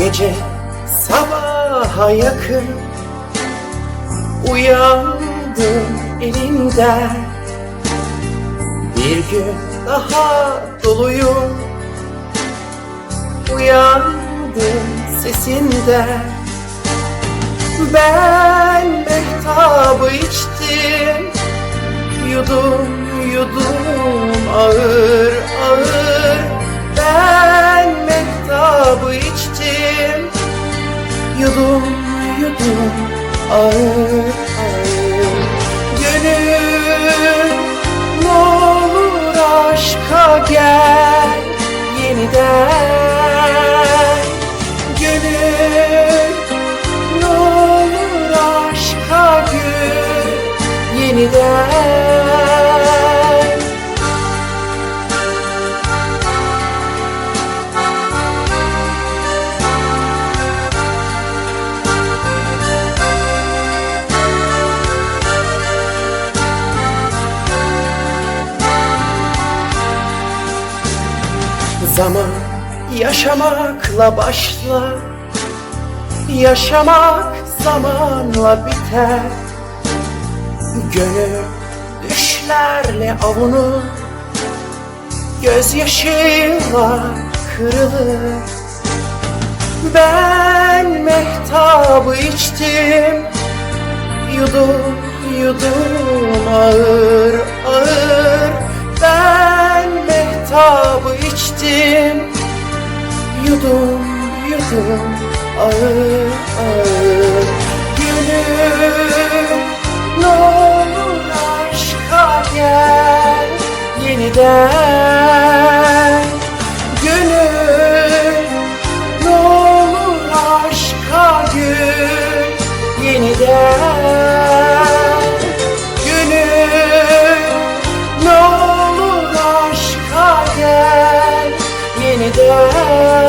Gece sabaha yakın Uyandım elinden Bir gün daha doluyum Uyandım sesinden. Ben mehtabı Yudum ağır ağır. Gönül ne olur aşka gel yeniden. Gönül ne olur aşka gül yeniden Zaman yaşamakla başlar Yaşamak zamanla biter. Gönül düşlerle avunur. Gözyaşıyla kırılır. Ben mehtabı içtim. Yudum yudum ağır mehtabı içtim Yudum yudum ağır ağır. Gönül ne olur aşka gel yeniden me down.